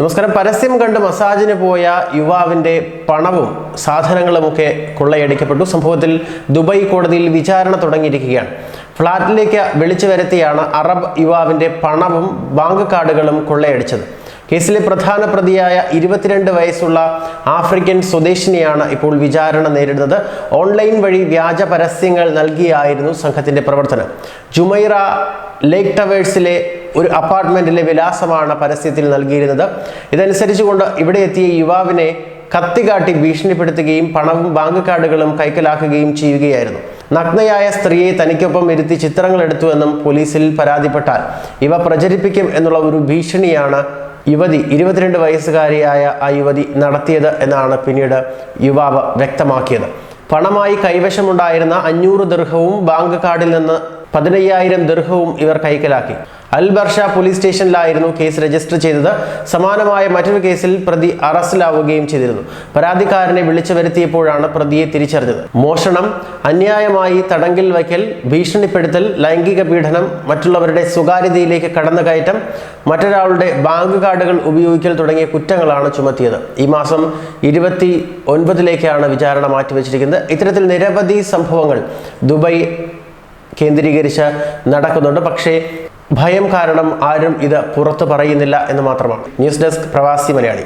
നമസ്കാരം. പരസ്യം കണ്ട് മസാജിന് പോയ യുവാവിന്റെ പണവും സാധനങ്ങളുമൊക്കെ കൊള്ളയടിക്കപ്പെട്ടു. സംഭവത്തിൽ ദുബായ് കോടതിയിൽ വിചാരണ തുടങ്ങിയിരിക്കുകയാണ്. ഫ്ളാറ്റിലേക്ക് വിളിച്ചു വരുത്തിയാണ് അറബ് യുവാവിന്റെ പണവും ബാങ്ക് കാർഡുകളും കൊള്ളയടിച്ചത്. കേസിലെ പ്രധാന പ്രതിയായ ഇരുപത്തിരണ്ട് വയസ്സുള്ള ആഫ്രിക്കൻ സ്വദേശിനിയാണ് ഇപ്പോൾ വിചാരണ നേരിടുന്നത്. ഓൺലൈൻ വഴി വ്യാജ പരസ്യങ്ങൾ നൽകിയായിരുന്നു സംഘത്തിന്റെ പ്രവർത്തനം. ജുമൈറ ലേക്ക് ടവേഴ്സിലെ ഒരു അപ്പാർട്ട്മെന്റിലെ വിലാസമാണ് പരസ്യത്തിൽ നൽകിയിരുന്നത്. ഇതനുസരിച്ചുകൊണ്ട് ഇവിടെ എത്തിയ യുവാവിനെ കത്തികാട്ടി ഭീഷണിപ്പെടുത്തുകയും പണവും ബാങ്ക് കാർഡുകളും കൈക്കലാക്കുകയും ചെയ്യുകയായിരുന്നു. നഗ്നയായ സ്ത്രീയെ തനിക്കൊപ്പം ഇരുത്തി ചിത്രങ്ങൾ എടുത്തുവെന്നും പോലീസിൽ പരാതിപ്പെട്ടാൽ ഇവ പ്രചരിപ്പിക്കും എന്നുള്ള ഒരു ഭീഷണിയാണ് യുവതി ഇരുപത്തിരണ്ട് വയസ്സുകാരിയായ ആ യുവതി നടത്തിയത് എന്നാണ് പിന്നീട് യുവാവ് വ്യക്തമാക്കിയത്. പണമായി കൈവശമുണ്ടായിരുന്ന അഞ്ഞൂറ് ദീർഘവും ബാങ്ക് കാർഡിൽ നിന്ന് പതിനയ്യായിരം ദീർഘവും ഇവർ കൈക്കലാക്കി. അൽബർഷ പോലീസ് സ്റ്റേഷനിലായിരുന്നു കേസ് രജിസ്റ്റർ ചെയ്തത്. സമാനമായ മറ്റൊരു കേസിൽ പ്രതി അറസ്റ്റിലാവുകയും ചെയ്തിരുന്നു. പരാതിക്കാരനെ വിളിച്ചു വരുത്തിയപ്പോഴാണ് പ്രതിയെ തിരിച്ചറിഞ്ഞത്. മോഷണം അന്യായമായി തടങ്കിൽ വയ്ക്കൽ ഭീഷണിപ്പെടുത്തൽ ലൈംഗിക പീഡനം മറ്റുള്ളവരുടെ സ്വകാര്യതയിലേക്ക് കടന്നുകയറ്റം മറ്റൊരാളുടെ ബാങ്ക് കാർഡുകൾ ഉപയോഗിക്കൽ തുടങ്ങിയ കുറ്റങ്ങളാണ് ചുമത്തിയത്. ഈ മാസം ഇരുപത്തി ഒൻപതിലേക്കാണ് വിചാരണ മാറ്റിവെച്ചിരിക്കുന്നത്. ഇത്തരത്തിൽ നിരവധി സംഭവങ്ങൾ ദുബായ് കേന്ദ്രീകരിച്ച് നടക്കുന്നുണ്ട്. പക്ഷേ ഭയം കാരണം ആരും ഇത് പുറത്തു പറയുന്നില്ല എന്ന് മാത്രമാണ്. ന്യൂസ് ഡെസ്ക് പ്രവാസി മലയാളി.